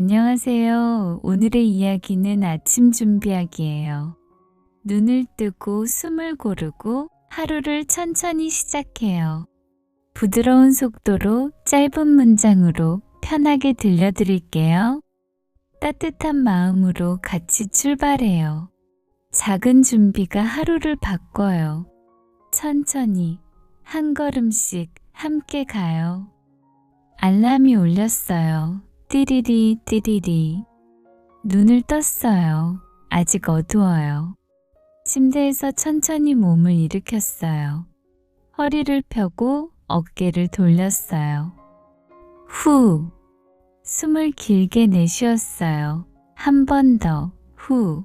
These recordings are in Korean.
안녕하세요. 오늘의 이야기는 아침 준비하기예요. 눈을 뜨고 숨을 고르고 하루를 천천히 시작해요. 부드러운 속도로 짧은 문장으로 편하게 들려드릴게요. 따뜻한 마음으로 같이 출발해요. 작은 준비가 하루를 바꿔요. 천천히 한 걸음씩 함께 가요. 알람이 울렸어요. 띠리리 띠리리. 눈을 떴어요. 아직 어두워요. 침대에서 천천히 몸을 일으켰어요. 허리를 펴고 어깨를 돌렸어요. 후. 숨을 길게 내쉬었어요. 한 번 더. 후.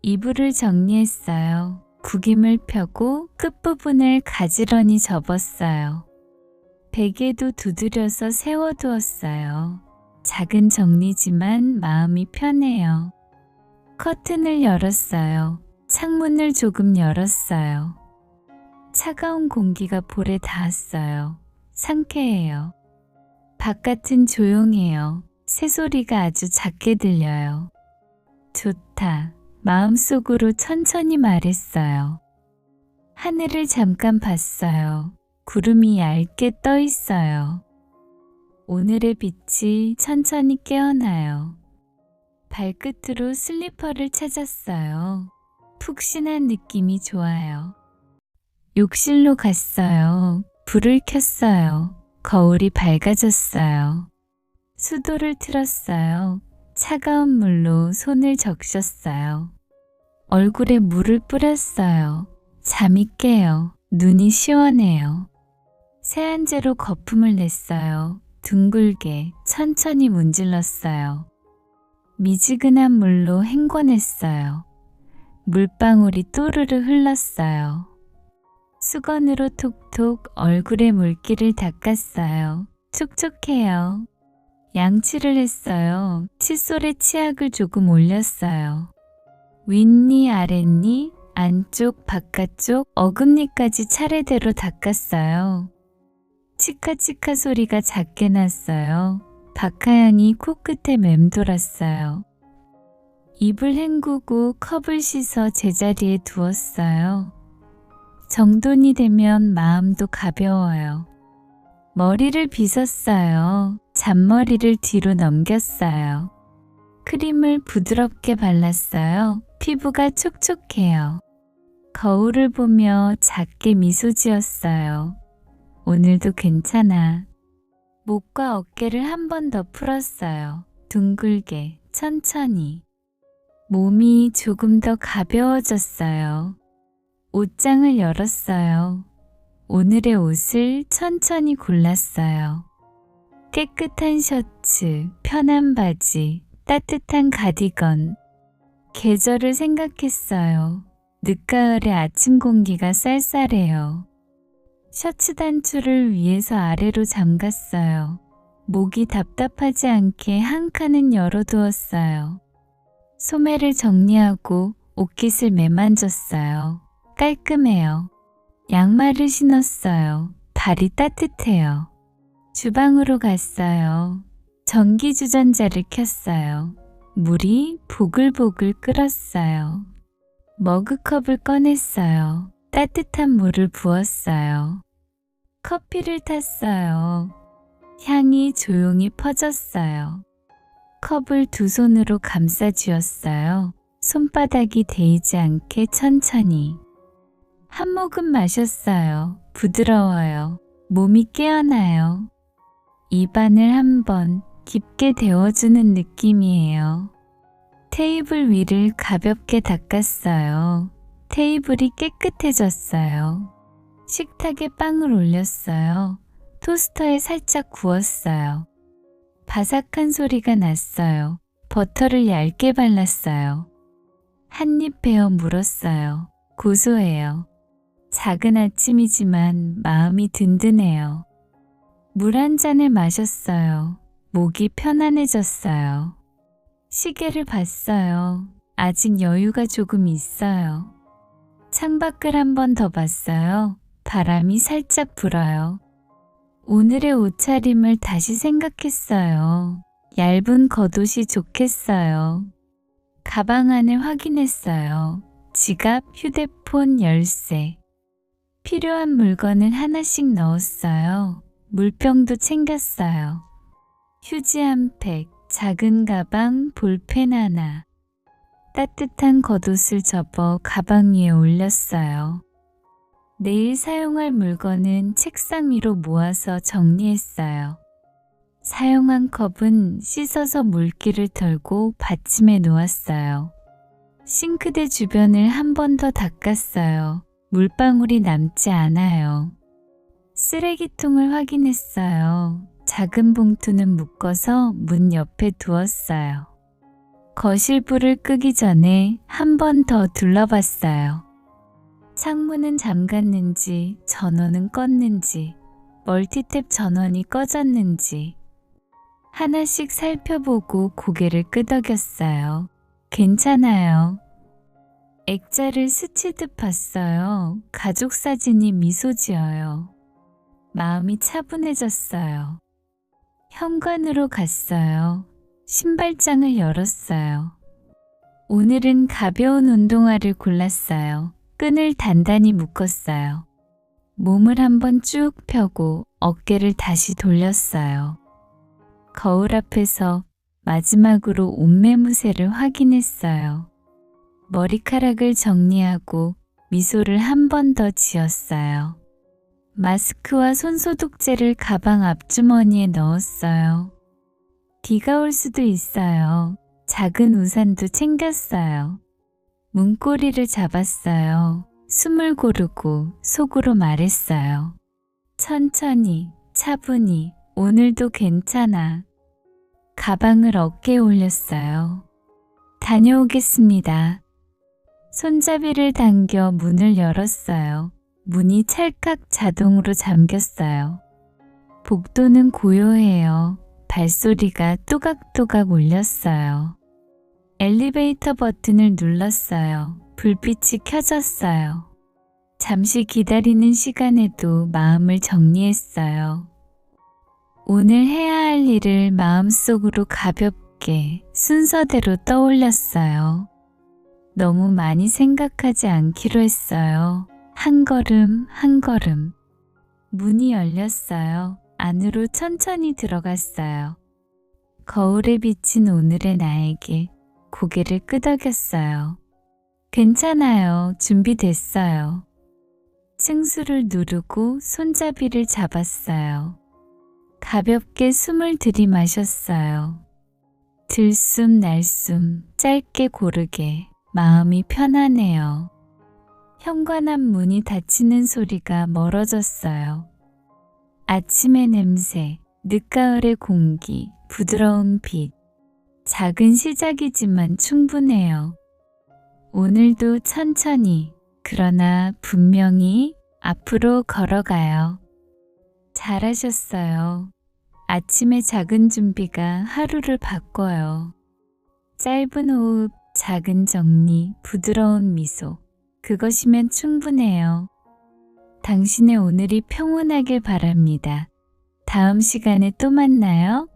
이불을 정리했어요. 구김을 펴고 끝부분을 가지런히 접었어요. 베개도 두드려서 세워두었어요. 작은 정리지만 마음이 편해요. 커튼을 열었어요. 창문을 조금 열었어요. 차가운 공기가 볼에 닿았어요. 상쾌해요. 바깥은 조용해요. 새소리가 아주 작게 들려요. 좋다. 마음속으로 천천히 말했어요. 하늘을 잠깐 봤어요. 구름이 얇게 떠 있어요. 오늘의 빛이 천천히 깨어나요. 발끝으로 슬리퍼를 찾았어요. 푹신한 느낌이 좋아요. 욕실로 갔어요. 불을 켰어요. 거울이 밝아졌어요. 수도를 틀었어요. 차가운 물로 손을 적셨어요. 얼굴에 물을 뿌렸어요. 잠이 깨요. 눈이 시원해요. 세안제로 거품을 냈어요. 둥글게 천천히 문질렀어요. 미지근한 물로 헹궈냈어요. 물방울이 또르르 흘렀어요. 수건으로 톡톡 얼굴에 물기를 닦았어요. 촉촉해요. 양치를 했어요. 칫솔에 치약을 조금 올렸어요. 윗니, 아랫니, 안쪽, 바깥쪽, 어금니까지 차례대로 닦았어요. 치카치카 소리가 작게 났어요. 박하향이 코끝에 맴돌았어요. 입을 헹구고 컵을 씻어 제자리에 두었어요. 정돈이 되면 마음도 가벼워요. 머리를 빗었어요. 잔머리를 뒤로 넘겼어요. 크림을 부드럽게 발랐어요. 피부가 촉촉해요. 거울을 보며 작게 미소 지었어요. 오늘도 괜찮아. 목과 어깨를 한 번 더 풀었어요. 둥글게, 천천히. 몸이 조금 더 가벼워졌어요. 옷장을 열었어요. 오늘의 옷을 천천히 골랐어요. 깨끗한 셔츠, 편한 바지, 따뜻한 가디건. 계절을 생각했어요. 늦가을의 아침 공기가 쌀쌀해요. 셔츠 단추를 위에서 아래로 잠갔어요. 목이 답답하지 않게 한 칸은 열어두었어요. 소매를 정리하고 옷깃을 매만졌어요. 깔끔해요. 양말을 신었어요. 발이 따뜻해요. 주방으로 갔어요. 전기주전자를 켰어요. 물이 보글보글 끓었어요. 머그컵을 꺼냈어요. 따뜻한 물을 부었어요. 커피를 탔어요. 향이 조용히 퍼졌어요. 컵을 두 손으로 감싸 쥐었어요. 손바닥이 데이지 않게 천천히. 한 모금 마셨어요. 부드러워요. 몸이 깨어나요. 입안을 한번 깊게 데워주는 느낌이에요. 테이블 위를 가볍게 닦았어요. 테이블이 깨끗해졌어요. 식탁에 빵을 올렸어요. 토스터에 살짝 구웠어요. 바삭한 소리가 났어요. 버터를 얇게 발랐어요. 한입 베어 물었어요. 고소해요. 작은 아침이지만 마음이 든든해요. 물 한 잔을 마셨어요. 목이 편안해졌어요. 시계를 봤어요. 아직 여유가 조금 있어요. 창밖을 한 번 더 봤어요. 바람이 살짝 불어요. 오늘의 옷차림을 다시 생각했어요. 얇은 겉옷이 좋겠어요. 가방 안을 확인했어요. 지갑, 휴대폰, 열쇠. 필요한 물건을 하나씩 넣었어요. 물병도 챙겼어요. 휴지 한 팩, 작은 가방, 볼펜 하나. 따뜻한 겉옷을 접어 가방 위에 올렸어요. 내일 사용할 물건은 책상 위로 모아서 정리했어요. 사용한 컵은 씻어서 물기를 털고 받침에 놓았어요. 싱크대 주변을 한 번 더 닦았어요. 물방울이 남지 않아요. 쓰레기통을 확인했어요. 작은 봉투는 묶어서 문 옆에 두었어요. 거실 불을 끄기 전에 한 번 더 둘러봤어요. 창문은 잠갔는지, 전원은 껐는지, 멀티탭 전원이 꺼졌는지, 하나씩 살펴보고 고개를 끄덕였어요. 괜찮아요. 액자를 스치듯 봤어요. 가족 사진이 미소 지어요. 마음이 차분해졌어요. 현관으로 갔어요. 신발장을 열었어요. 오늘은 가벼운 운동화를 골랐어요. 끈을 단단히 묶었어요. 몸을 한번 쭉 펴고 어깨를 다시 돌렸어요. 거울 앞에서 마지막으로 옷매무새를 확인했어요. 머리카락을 정리하고 미소를 한 번 더 지었어요. 마스크와 손소독제를 가방 앞주머니에 넣었어요. 비가 올 수도 있어요. 작은 우산도 챙겼어요. 문고리를 잡았어요. 숨을 고르고 속으로 말했어요. 천천히, 차분히, 오늘도 괜찮아. 가방을 어깨에 올렸어요. 다녀오겠습니다. 손잡이를 당겨 문을 열었어요. 문이 찰칵 자동으로 잠겼어요. 복도는 고요해요. 발소리가 또각또각 울렸어요. 엘리베이터 버튼을 눌렀어요. 불빛이 켜졌어요. 잠시 기다리는 시간에도 마음을 정리했어요. 오늘 해야 할 일을 마음속으로 가볍게 순서대로 떠올렸어요. 너무 많이 생각하지 않기로 했어요. 한 걸음 한 걸음. 문이 열렸어요. 안으로 천천히 들어갔어요. 거울에 비친 오늘의 나에게 고개를 끄덕였어요. 괜찮아요. 준비됐어요. 층수를 누르고 손잡이를 잡았어요. 가볍게 숨을 들이마셨어요. 들숨 날숨 짧게 고르게 마음이 편하네요. 현관앞 문이 닫히는 소리가 멀어졌어요. 아침의 냄새, 늦가을의 공기, 부드러운 빛. 작은 시작이지만 충분해요. 오늘도 천천히, 그러나 분명히 앞으로 걸어가요. 잘하셨어요. 아침의 작은 준비가 하루를 바꿔요. 짧은 호흡, 작은 정리, 부드러운 미소. 그것이면 충분해요. 당신의 오늘이 평온하길 바랍니다. 다음 시간에 또 만나요.